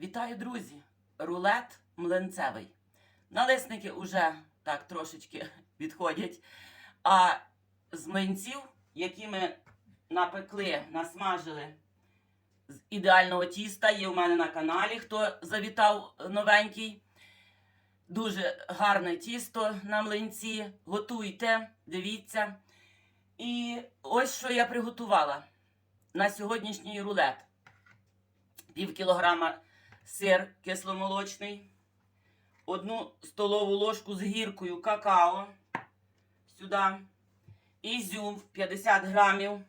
Вітаю, друзі! Рулет млинцевий. Налисники вже так трошечки відходять. А з млинців, які ми напекли, насмажили з ідеального тіста, є у мене на каналі, хто завітав новенький. Дуже гарне тісто на млинці. Готуйте, дивіться. І ось що я приготувала на сьогоднішній рулет. Пів кілограма сир кисломолочний, одну столову ложку з гіркою какао сюди, ізюм 50 грамів.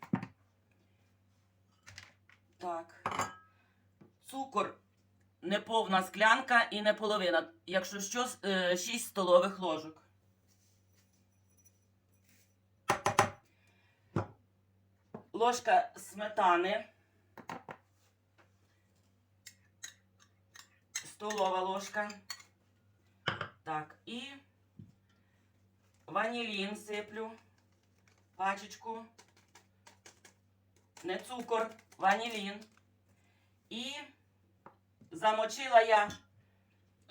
Так. Цукор не повна склянка і не половина. Якщо що, 6 столових ложок. Ложка сметани. Столова ложка. Так, і ванілін сиплю. Пачечку. Не цукор, ванілін. І замочила я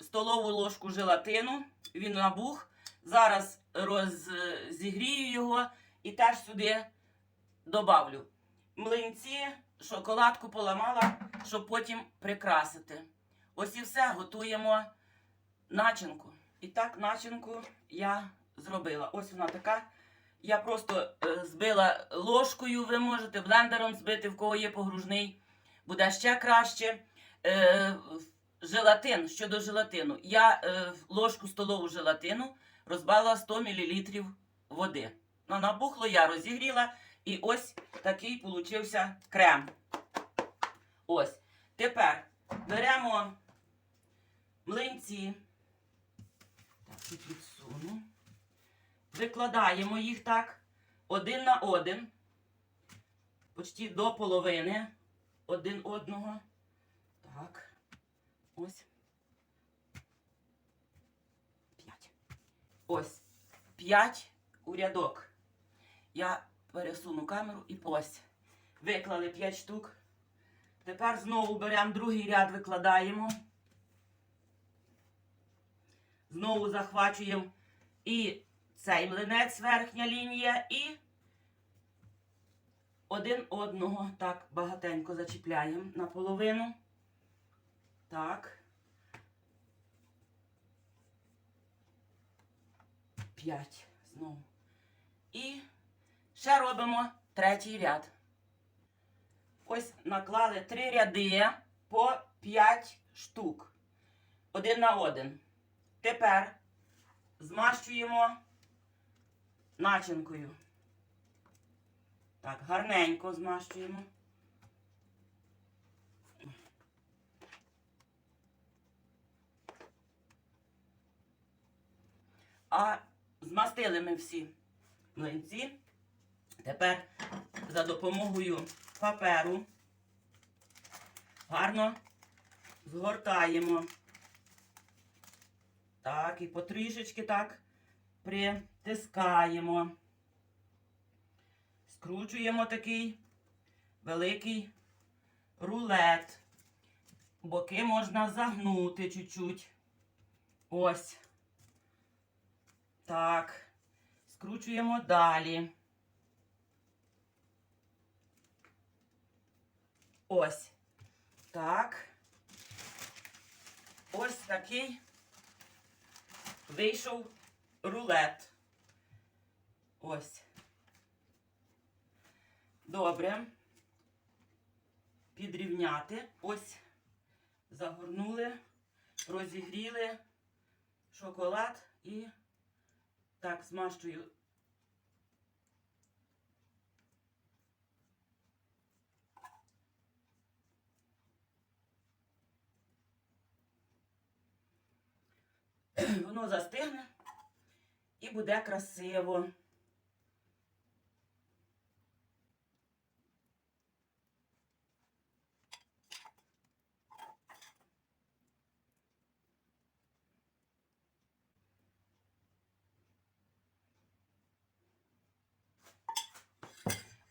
столову ложку желатину. Він набух. Зараз роззігрію його і теж сюди добавлю. Млинці, шоколадку поламала, щоб потім прикрасити. Ось і все, готуємо начинку. І так, начинку я зробила. Ось вона така. Я просто е, збила ложкою, ви можете блендером збити, в кого є погружний. Буде ще краще. Е, желатин щодо желатину. Я е, ложку столову желатину розбала 100 мл води. Ну, набухло, я розігріла. І ось такий получився крем. Ось. Тепер беремо млинці. Так, тут відсуну. Викладаємо їх так один на один. Почти до половини один одного. Так. Ось. П'ять. Ось. П'ять у рядок. Я пересуну камеру і ось. Виклали 5 штук. Тепер знову беремо другий ряд, викладаємо. Знову захвачуємо і цей млинець, верхня лінія, і один одного так багатенько зачіпляємо наполовину. Так. П'ять. Знову. І ще робимо третій ряд. Ось наклали три ряди по 5 штук. Один на один. Тепер змащуємо начинкою. Так, гарненько змащуємо. А змастили ми всі млинці. Тепер за допомогою паперу гарно згортаємо. Так, і потрішечки так притискаємо. Скручуємо такий великий рулет. Боки можна загнути чуть-чуть. Ось. Так. Скручуємо далі. Ось. Так. Ось такий вийшов рулет. Ось. Добре. Підрівняти. Ось. Загорнули, розігріли шоколад і так змащую. Воно застигне і буде красиво.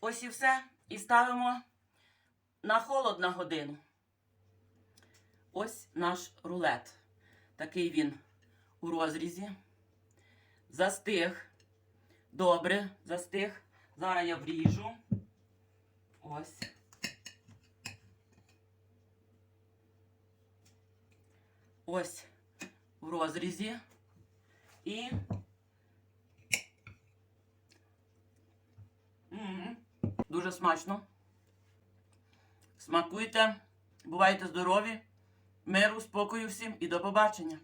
Ось і все. І ставимо на холод на годину. Ось наш рулет. Такий він у розрізі. Застиг. Добре, застиг. Зараз я вріжу. Ось. Ось в розрізі. І. М. Дуже смачно. Смакуйте, бувайте здорові, миру, спокою всім і до побачення.